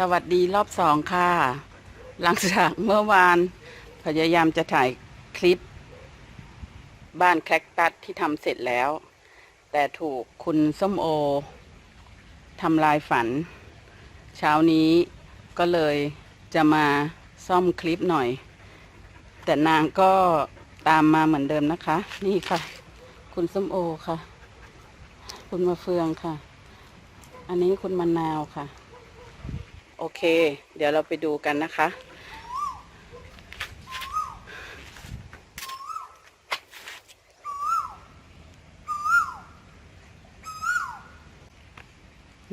สวัสดีรอบสองค่ะ หลังจากเมื่อวาน พยายามจะถ่ายคลิป บ้านแคคตัสที่ทำเสร็จแล้ว แต่ถูกคุณส้มโอทำลายฝัน เช้านี้ก็เลยจะมาซ่อมคลิปหน่อย แต่นางก็ตามมาเหมือนเดิมนะคะ นี่ค่ะ คุณส้มโอค่ะ คุณมาเฟืองค่ะ อันนี้คุณมะนาวค่ะ อเค เดี๋ยวเราไปดูกันนะคะ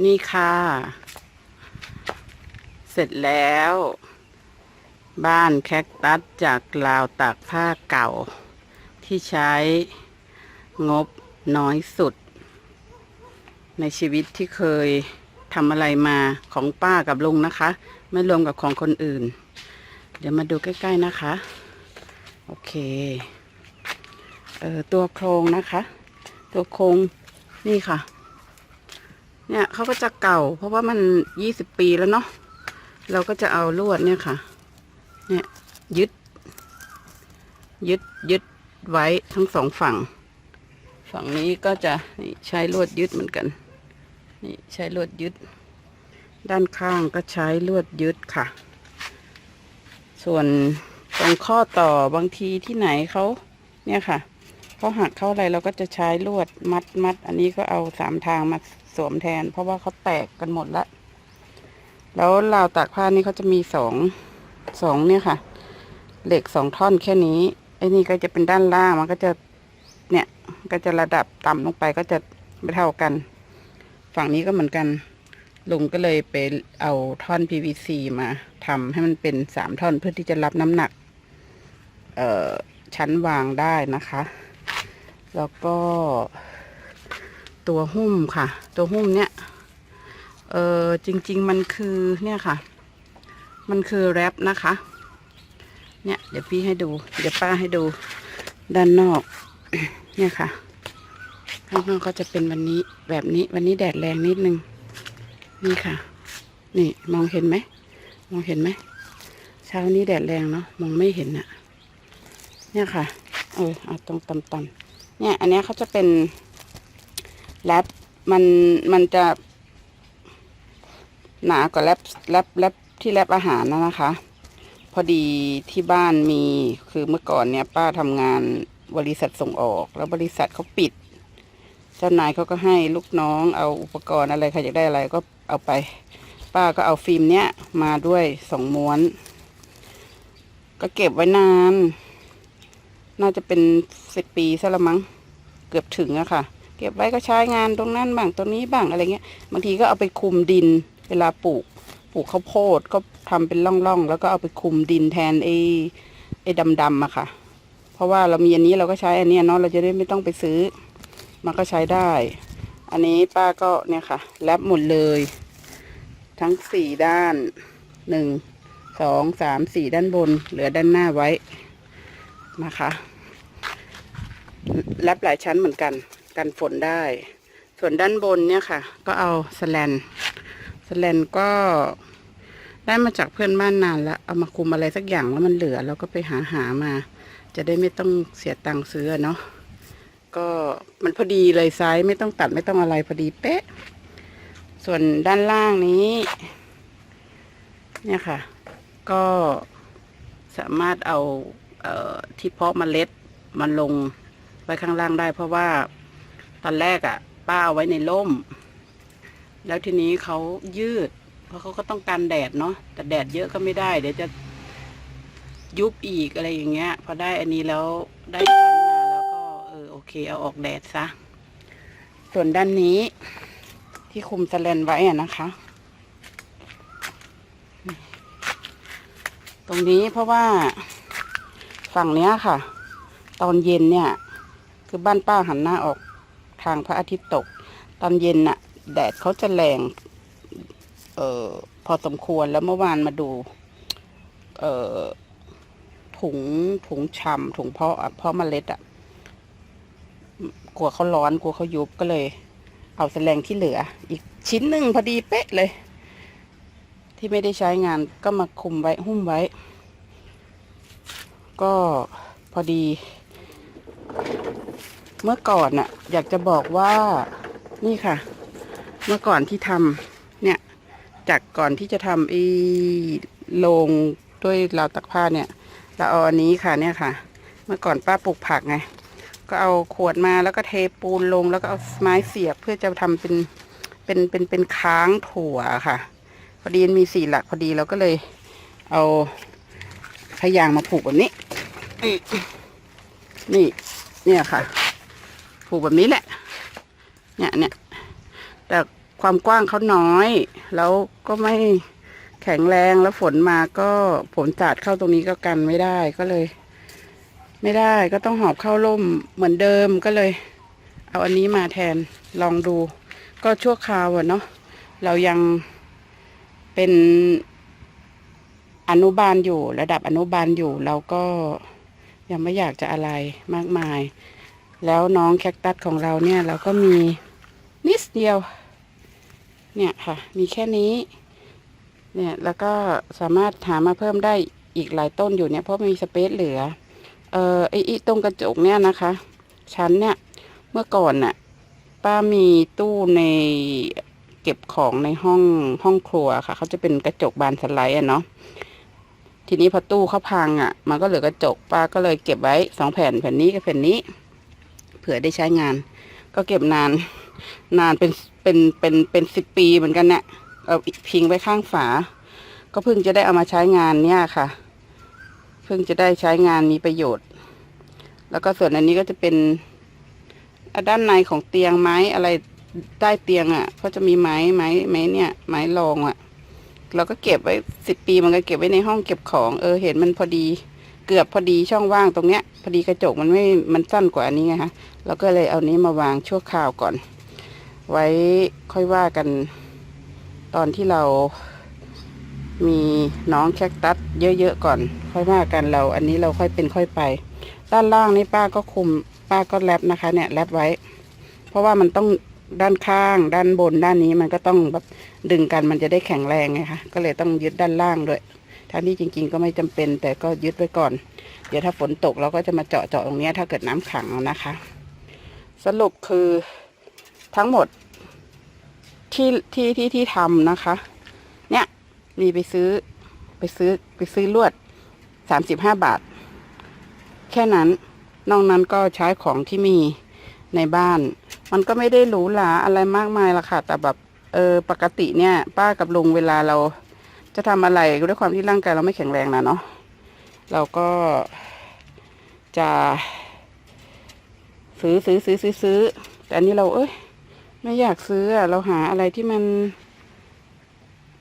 นี่ค่ะ เสร็จแล้ว บ้านแคคตัสจากราวตากผ้าเก่า ที่ใช้งบน้อยสุด ในชีวิตที่เคย ทำอะไรมาของป้ากับลุงนะคะ ไม่รวมกับของคนอื่น เดี๋ยวมาดูใกล้ๆนะคะ โอเคเออตัวโครงนะคะ ตัวโครงนี่ค่ะ เนี่ยเขาก็จะเก่า เพราะว่ามันยี่สิบปีแล้วเนาะเราก็จะเอาลวดเนี่ยค่ะ เนี่ยยึด ยึดยึดไว้ทั้งสองฝั่ง ฝั่งนี้ก็จะใช้ลวดยึดเหมือนกัน นี่ใช้ลวดยึด ด้านข้างก็ใช้ลวดยึดค่ะ ส่วนตรงข้อต่อบางทีที่ไหนเขาเนี่ยค่ะเขาหักเข้าอะไรเราก็จะใช้ลวดมัดมัด อันนี้ก็เอาสามทางมาสวมแทน เพราะว่าเขาแตกกันหมดละแล้วราวตากผ้านี่เขาจะมีสองสองเนี่ยค่ะ เหล็กสองท่อนแค่นี้ไอ้นี่ก็จะเป็นด้านล่างมันก็จะเนี่ยก็จะระดับต่ำลงไปก็จะไม่เท่ากัน ฝั่งนี้ก็เหมือนกัน ลุงก็เลยไปเอาท่อน PVC มาทำให้มันเป็นสามท่อนเพื่อที่จะรับน้ำหนัก เอ่อ ชั้นวางได้นะคะ แล้วก็ ตัวหุ้มค่ะ ตัวหุ้มเนี่ย เออจริง ๆ มันคือเนี่ยค่ะ มันคือแรปนะคะ เนี่ย เดี๋ยวพี่ให้ดู เดี๋ยวป้าให้ดูด้านนอก เนี่ยค่ะ ข้างนอกก็จะเป็นวันนี้แบบนี้วันนี้แดดแรงนิดนึง นี่ค่ะ นี่มองเห็นไหม มองเห็นไหม เช้านี้แดดแรงเนาะมองไม่เห็นอะเนี่ยค่ะ เออเอาตรงต่ำๆเนี่ย อันนี้เขาจะเป็นแรปมันมันจะ หนากว่าแรปแรปแรปที่แรปอาหารนะนะคะ พอดีที่บ้านมีคือเมื่อก่อนเนี่ย ป้าทำงานบริษัทส่งออก แล้วบริษัทเขาปิด จ้านายเขาก็ให้ลูกน้องเอาอุปกรณ์อะไรใครอยากได้อะไรก็เอาไป ป้าก็เอาฟิล์มเนี้ยมาด้วยสองม้วน ก็เก็บไว้นาน น่าจะเป็นสิบปีซะละมั้ง เกือบถึงอะค่ะ เก็บไว้ก็ใช้งานตรงนั้นบ้างตรงนี้บ้างอะไรเงี้ย บางทีก็เอาไปคุมดิน เวลาปลูก ปลูกข้าวโพดก็ทำเป็นร่องๆ แล้วก็เอาไปคุมดินแทนไอ้ไอ้ดำๆอะค่ะ เพราะว่าเรามีอันนี้เราก็ใช้อันนี้เนาะเราจะได้ไม่ต้องไปซื้อ มันก็ใช้ได้ อันนี้ป้าก็เนี่ยค่ะแลบหมดเลย ทั้งสี่ด้านหนึ่งสองสามสี่ด้านบน เหลือด้านหน้าไว้นะคะแลบหลายชั้นเหมือนกันกันฝนได้ ส่วนด้านบนเนี่ยค่ะ ก็เอาสแลนสแลนก็ได้มาจากเพื่อนบ้านนานแล้ว เอามาคุมอะไรสักอย่างแล้วมันเหลือเราก็ไปหาหามา จะได้ไม่ต้องเสียตังค์ซื้อเนาะ ก็มันพอดีเลยไซส์ไม่ต้องตัดไม่ต้องอะไรพอดีเป๊ะ ส่วนด้านล่างนี้ เนี่ยค่ะ ก็สามารถเอาเอ่อที่เพาะเมล็ดมันลงไว้ข้างล่างได้ เพราะว่าตอนแรกอะ่ะ ป้าเอาไว้ในร่ม แล้วทีนี้เขายืด เพราะเขาก็ต้องการแดดเนาะแต่แดดเยอะก็ไม่ได้ เดี๋ยวจะยุบอีกอะไรอย่างเงี้ย พอได้อันนี้แล้วได้ เออโอเคเอาออกแดดซะ ส่วนด้านนี้ที่คุมสแลนไว้อะนะคะ ตรงนี้เพราะว่าฝั่งเนี้ยค่ะ ตอนเย็นเนี่ย คือบ้านป้าหันหน้าออกทางพระอาทิตย์ตก ตอนเย็นน่ะ แดดเขาจะแรงเอ่อพอสมควรแล้วเมื่อวานมาดู เอ่อถุงถุงชำถุงเพาะเพาะเมล็ดอะ กลัวเขาร้อนกลัวเขายุบก็เลย เอาแสลงที่เหลือ อีกชิ้นหนึ่งพอดีเป๊ะเลย ที่ไม่ได้ใช้งานก็มาคุมไว้หุ้มไว้ ก็พอดี เมื่อก่อนน่ะ อยากจะบอกว่านี่ค่ะ เมื่อก่อนที่ทำเนี่ย จากก่อนที่จะทำไอ้ลงด้วยราวตักผ้าเนี่ยเราเอาอันนี้ค่ะเนี่ยค่ะ เมื่อก่อนป้าปลูกผักไง ก็เอาขวดมาแล้วก็เทปูนลง แล้วก็เอาไม้เสียบเพื่อจะทำเป็นเป็นเป็นเป็นค้างถั่วค่ะ พอดีมีสี่หลักพอดีเราก็เลยเอาพยางมาผูกแบบนี้นี่นี่ เนี่ยค่ะ ผูกแบบนี้แหละ เนี่ยเนี่ยแต่ความกว้างเขาน้อย แล้วก็ไม่แข็งแรงแล้วฝนมาก็ฝนสาดเข้าตรงนี้ก็กันไม่ได้ก็เลย ไม่ได้ก็ต้องหอบเข้าร่มเหมือนเดิมก็เลย เอาอันนี้มาแทนลองดู ก็ชั่วคราวอะเนาะเรายังเป็นอนุบาลอยู่ระดับอนุบาลอยู่เราก็ยังไม่อยากจะอะไรมากมาย แล้วน้องแคคตัสของเราเนี่ย เราก็มีนิดเดียว เนี่ยค่ะ มีแค่นี้ เนี่ยแล้วก็สามารถหามาเพิ่มได้อีกหลายต้นอยู่เนี่ยเพราะมีสเปซเหลือ เอ่อไอไอตรงกระจกเนี่ยนะคะ ชั้นเนี่ยเมื่อก่อนน่ะ ป้ามีตู้ในเก็บของในห้องห้องครัวค่ะ เขาจะเป็นกระจกบานสไลด์อะเนาะทีนี้พอตู้เขาพังอะ่ะ มันก็เหลือกระจกป้าก็เลยเก็บไว้สองแผ่นแผ่นนี้กับแผ่นนี้ เผื่อได้ใช้งาน ก็เก็บนาน นานเป็นเป็นเป็นเป็นสิบปีเหมือนกันเนี่ยเอาพิงไว้ข้างฝา ก็เพิ่งจะได้เอามาใช้งานเนี่ยค่ะ พิ่งจะได้ใช้งานมีประโยชน์ แล้วก็ส่วนอันนี้ก็จะเป็นด้านในของเตียงไม้อะไรใต้เตียงอะ่ะก็จะมีไม้ไม้ไม้เนี่ย ไม้รองอะ่ะ เราก็เก็บไว้สิบปีมันก็เก็บไว้ในห้องเก็บของ เออเห็นมันพอดี เกือบพอดีช่องว่างตรงเนี้ย พอดีกระจกมันไม่มันสั้นกว่าอันนี้ไงคะเราก็เลยเอานี้มาวางชั่วคราวก่อน ไว้ค่อยว่ากันตอนที่เรา มีน้องแคคตัสเยอะๆก่อน ค่อยว่ากันเรา อันนี้เราค่อยเป็นค่อยไป ด้านล่างนี่ป้าก็คุม ป้าก็แรปนะคะ เนี่ยแรปไว้ เพราะว่ามันต้องด้านข้าง ด้านบนด้านนี้มันก็ต้องแบบดึงกันมันจะได้แข็งแรงไงคะก็เลยต้องยึดด้านล่างด้วยทั้งที่จริง ๆ ก็ไม่จำเป็น แต่ก็ยึดไว้ก่อน เดี๋ยวถ้าฝนตกเราก็จะมาเจาะเจาะตรงนี้ถ้าเกิดน้ำขังนะคะ สรุปคือทั้งหมดที่ที่ที่ที่ทำนะคะ นี่ยมีไปซื้อ ไปซื้อ ไปซื้อลวดสามสิบห้าบาท แค่นั้น นอกนั้นก็ใช้ของที่มีในบ้าน มันก็ไม่ได้หรูหราอะไรมากมายละค่ะ แต่แบบ เออ ปกติเนี่ย ป้ากับลุงเวลาเรา จะทำอะไรด้วยความที่ร่างกายเราไม่แข็งแรงนะเนาะ เราก็จะซื้อซื้อซื้อซื้อซื้อ แต่อันนี้เราเอ้ย ไม่อยากซื้ออะเราหาอะไรที่มัน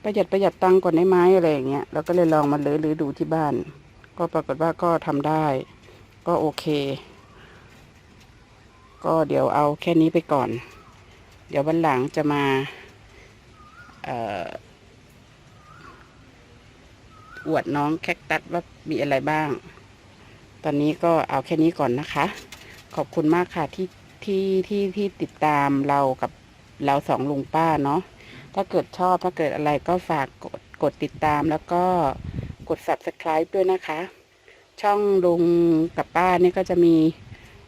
ประหยัดประหยัดตังก่อนได้ไหมอะไรอย่างเงี้ยเราก็เลยลองมาเลยหรือดูที่บ้าน ก็ปรากฏว่าก็ทำได้ ก็โอเค ก็เดี๋ยวเอาแค่นี้ไปก่อน เดี๋ยววันหลังจะมาอวดน้องแคคตัสว่ามีอะไรบ้าง ตอนนี้ก็เอาแค่นี้ก่อนนะคะ ขอบคุณมากค่ะที่ที่ที่ที่ติดตามเรากับเราสองลุงป้าเนาะ ถ้าเกิดชอบถ้าเกิดอะไรก็ฝากกดกดติดตามแล้วก็กด subscribe ด้วยนะคะ ช่องลุงกับป้าเนี่ยก็จะมี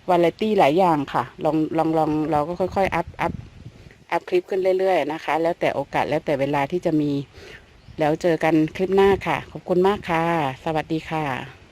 วาไรตี้หลายอย่างค่ะ ลองลองลองเราก็ค่อยๆ อัพอัพอัพคลิปขึ้นเรื่อยๆนะคะ แล้วแต่โอกาสแล้วแต่เวลาที่จะมี แล้วเจอกันคลิปหน้าค่ะ ขอบคุณมากค่ะ สวัสดีค่ะ